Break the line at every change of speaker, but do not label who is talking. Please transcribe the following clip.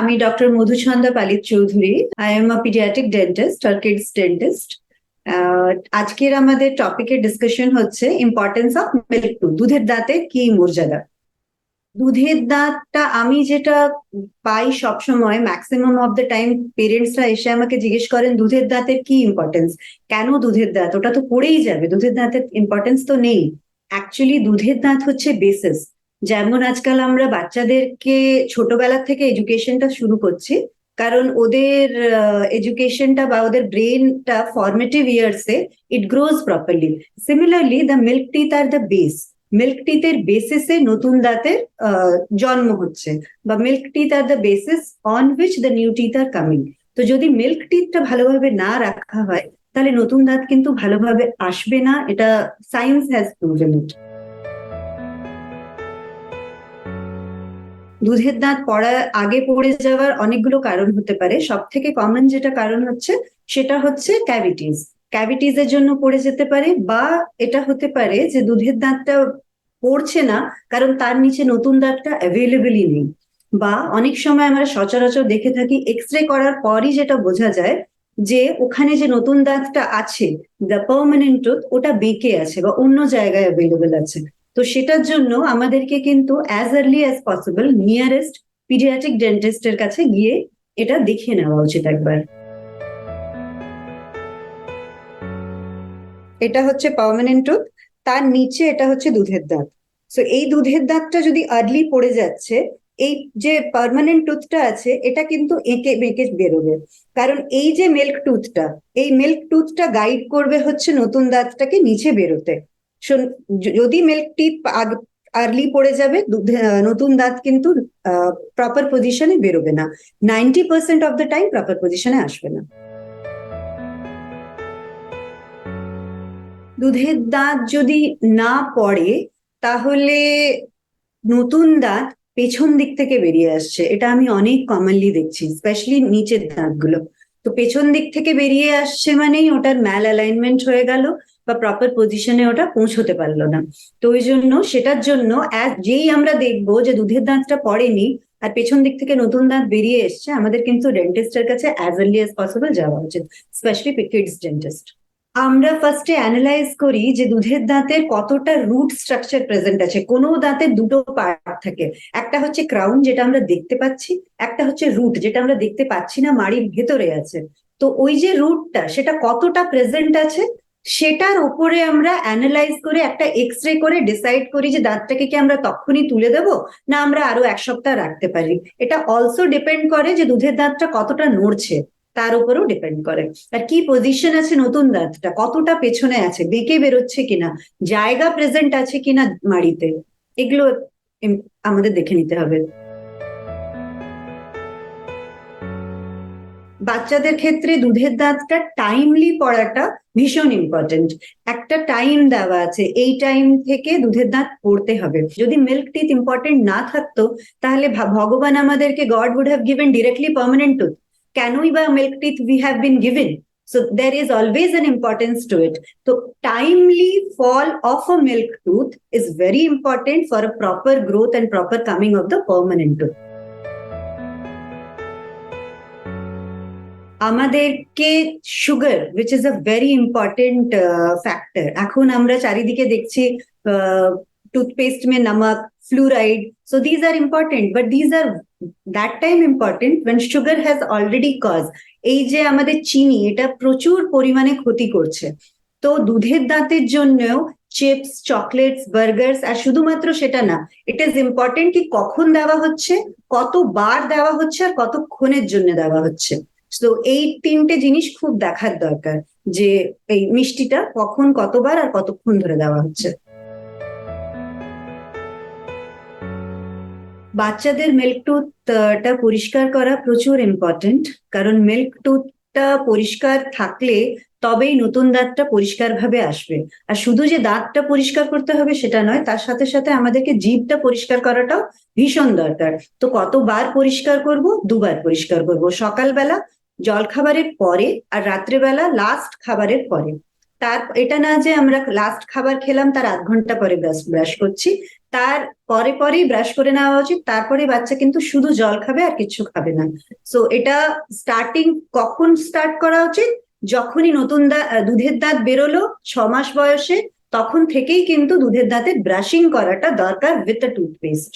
আমি doctor Madhuchanda Palit Chowdhury. I am a paediatric dentist R kids dentist আজকের আমাদের টপিকের ডিসকাশন হচ্ছে ইম্পর্টেন্স অফ মিল্ক টু দুধের দাঁতে কি মর্যাদা? দুধের দাঁতটা আমি যেটা পাই সবসময় ম্যাক্সিমাম অফ দ্য টাইম পেরেন্টসরা এসে আমাকে জিজ্ঞেস করেন, দুধের দাঁতের কি ইম্পর্টেন্স কেন দুধের দাঁত? ওটা তো পড়েই যাবে, দুধের দাঁতের ইম্পর্টেন্স তো নেই। অ্যাকচুয়ালি দুধের দাঁত হচ্ছে বেসিস যেমন আজকাল আমরা বাচ্চাদেরকে ছোটবেলা থেকে এডুকেশনটা শুরু করছি, কারণ ওদের এডুকেশনটা বা ওদের ব্রেনটা formative ইয়ার্সে it grows properly similarly the milk teeth are the base milk টিথের বেসিসে নতুন দাঁতের জন্ম হচ্ছে বা milk teeth are the basis on which the new teeth are coming তো যদি মিল্ক টিথটা ভালোভাবে না রাখা হয়, তাহলে নতুন দাঁত কিন্তু ভালোভাবে আসবে না, এটা সায়েন্স হ্যাজ প্রুভেন ইট দুধের দাঁত পড়া আগে পড়ে যাওয়ার অনেকগুলো কারণ হতে পারে। সব থেকে কমন যেটা কারণ হচ্ছে, সেটা হচ্ছে ক্যাভিটিস ক্যাভিটিস এর জন্য পড়ে যেতে পারে বা এটা হতে পারে যে দুধের দাঁতটা পড়ছে না, কারণ তার নিচে নতুন দাঁতটা অ্যাভেলেবেলই নেই। বা অনেক সময় আমরা সচরাচর দেখে থাকি এক্স রে করার পরই যেটা বোঝা যায় যে ওখানে যে নতুন দাঁতটা আছে দ্য পারমানেন্ট ওটা বেঁকে আছে বা অন্য জায়গায় অ্যাভেলেবেল আছে। তো সেটার জন্য আমাদেরকে কিন্তু as early as possible nearest paediatric ডেন্টিস্টের কাছে গিয়ে এটা দেখিয়ে নেওয়া উচিত একবার। এটা হচ্ছে পার্মানেন্ট টুথ তার নিচে এটা হচ্ছে দুধের দাঁত। সো এই দুধের দাঁতটা যদি আর্লি পড়ে যাচ্ছে, এই যে পার্মানেন্ট টুথটা আছে, এটা কিন্তু এঁকে বেঁকে বেরোবে। কারণ এই যে মিল্ক টুথটা এই মিল্ক টুথটা গাইড করবে হচ্ছে নতুন দাঁতটাকে নিচে বেরোতে। যদি মিল্ক টিথ আর্লি পড়ে যাবে নতুন দাঁত কিন্তু প্রপার পজিশনে বেরোবে না। Ninety percent of the time proper পজিশনে আসবে না। দুধের দাঁত যদি না পড়ে, তাহলে নতুন দাঁত পেছন দিক থেকে বেরিয়ে আসছে। এটা আমি অনেক কমনলি দেখছি স্পেশালি নিচের দাঁতগুলো। তো পেছন দিক থেকে বেরিয়ে আসছে মানেই ওটার ম্যাল অ্যালাইনমেন্ট হয়ে গেল। বা প্রপার পজিশনে ওটা পৌঁছতে পারল না। তো ওই জন্য সেটার জন্য যেই আমরা দেখব যে দুধের দাঁতটা পড়েনি আর পেছন দিক থেকে নতুন দাঁত বেরিয়ে এসছে, আমাদের কিন্তু ডেন্টিস্টের কাছে অ্যাজ আর্লি অ্যাজ পসিবল যাওয়া উচিত স্পেশালি কিডস ডেন্টিস্ট আমরা ফার্স্টে অ্যানালাইজ করি যে দুধের দাঁতের কতটা রুট স্ট্রাকচার প্রেজেন্ট আছে। কোনো দাঁতের দুটো পার্ট থাকে, একটা হচ্ছে ক্রাউন যেটা আমরা দেখতে পাচ্ছি, একটা হচ্ছে রুট যেটা আমরা দেখতে পাচ্ছি না, মাড়ির ভেতরে আছে। তো ওই যে রুটটা সেটা কতটা প্রেজেন্ট আছে? সেটার উপরে আমরা অ্যানালাইজ করে একটা এক্স রে করে ডিসাইড করি যে দাঁতটাকে কি আমরা তখনই তুলে দেব, না আমরা আরও এক সপ্তাহ রাখতে পারি। এটা অলসো ডিপেন্ড করে যে দুধের দাঁতটা কতটা নড়ছে, তার উপরেও ডিপেন্ড করে। আর কি পজিশন আছে নতুন দাঁতটা, কতটা পেছনে আছে, বেঁকে বেরোচ্ছে কিনা, জায়গা প্রেজেন্ট আছে কিনা মাড়িতে, এগুলো আমাদের দেখে নিতে হবে। বাচ্চাদের ক্ষেত্রে দুধের দাঁতটা টাইমলি পড়াটা ভীষণ ইম্পর্টেন্ট একটা টাইম দেওয়া আছে এই টাইম থেকে দুধের দাঁত পড়তে হবে যদি মিল্ক টিথ ইম্পর্টেন্ট না থাকতো তাহলে ভগবান আমাদেরকে God would have given directly permanent tooth কেনই বা milk teeth we have been given So there is always an importance to it. So timely fall of a milk tooth is very important for a proper growth and proper coming of the permanent tooth. আমাদেরকে sugar which is a very important factor এখন আমরা চারিদিকে দেখছি toothpaste মে নামক fluoride so these are important but these are that time important when sugar has already cause এই যে আমাদের চিনি, এটা প্রচুর পরিমাণে ক্ষতি করছে। তো দুধের দাঁতের জন্যও চিপস চকলেটস বার্গার্স আর শুধুমাত্র সেটা না ইট ইজ ইম্পর্টেন্ট কি কখন দেওয়া হচ্ছে, কতবার দেওয়া হচ্ছে, আর কতক্ষণের জন্য দেওয়া হচ্ছে। তো এই তিনটে জিনিস খুব দেখার দরকার যে এই মিষ্টিটা কখন কতবার আর কতক্ষণ ধরে দেওয়া হচ্ছে। বাচ্চাদের মিল্ক টুথটা পরিষ্কার করা প্রচুর ইম্পর্টেন্ট কারণ মিল্ক টুথটা পরিষ্কার থাকলে তবেই নতুন দাঁতটা পরিষ্কারভাবে আসবে। আর শুধু যে দাঁতটা পরিষ্কার করতে হবে সেটা নয়, তার সাথে সাথে আমাদেরকে জিভটা পরিষ্কার করাটাও ভীষণ দরকার। তো কতবার পরিষ্কার করব? দুবার পরিষ্কার করব। সকালবেলা জল খাবারের পরে আর রাত্রেবেলা লাস্ট খাবারের পরে। তার, এটা না যে আমরা লাস্ট খাবার খেলাম, তার আধ ঘণ্টা পরে ব্রাশ ব্রাশ করছি। তার পরে পরেই ব্রাশ করে নেওয়া উচিত, তারপরে বাচ্চা কিন্তু শুধু জল খাবে আর কিছু খাবে না। সো এটা স্টার্টিং কখন স্টার্ট করা উচিত? যখনই নতুন দুধের দাঁত বেরোলো ছ মাস বয়সে, তখন থেকেই কিন্তু দুধের দাঁতে ব্রাশিং করাটা দরকার উইথ আ টুথপেস্ট